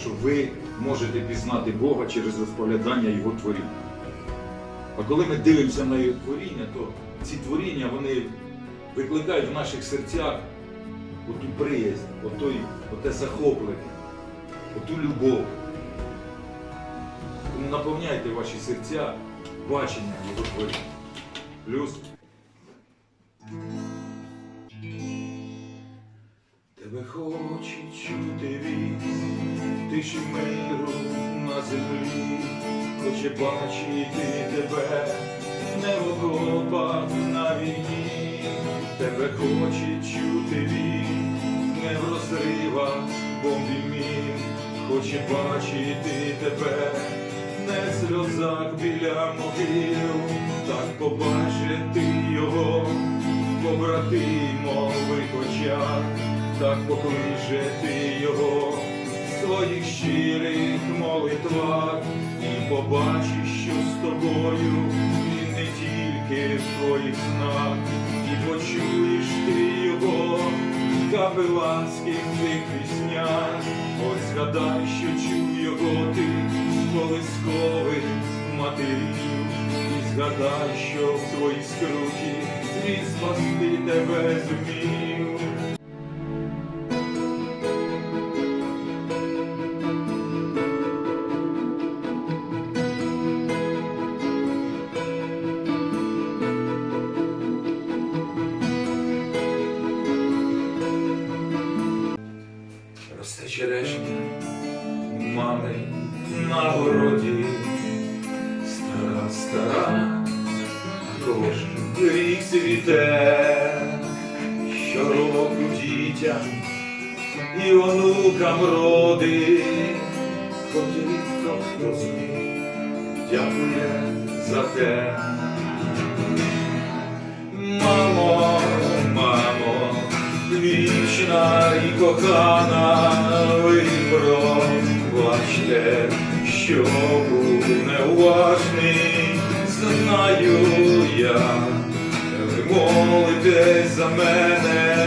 що ви можете пізнати Бога через розповідання Його творіння. А коли ми дивимося на Його творіння, то ці творіння вони викликають в наших серцях оту приязнь, отой, оте захоплення, оту любов. Тому наповняйте ваші серця баченням Його творіння. Плюс. Тебе хоче чути він, тиші миру на землі, хоче бачити тебе, не в окопах на війні, тебе хоче чути він, не в розривах бомбі мін, хоче бачити тебе, не в сльозах біля могил, так побачити його, побратимових очах. Так покличе ти його своїх щирих молитвах і побачиш, що з тобою він не тільки в твоїх снах, і почуєш ти його капеланських цих піснях. Ось згадай, що чув його ти колискових матерів, і згадай, що в твоїй скруті він спасти тебе зумів. Росте черешня мами на городі, стара, стара, кожен рік цвіте, щороку дітям і онукам роди, хоч рідко хто з дякує за те. Мамо, мамо, вічна і кохана, що був неуважний, знаю я, ви молитесь за мене,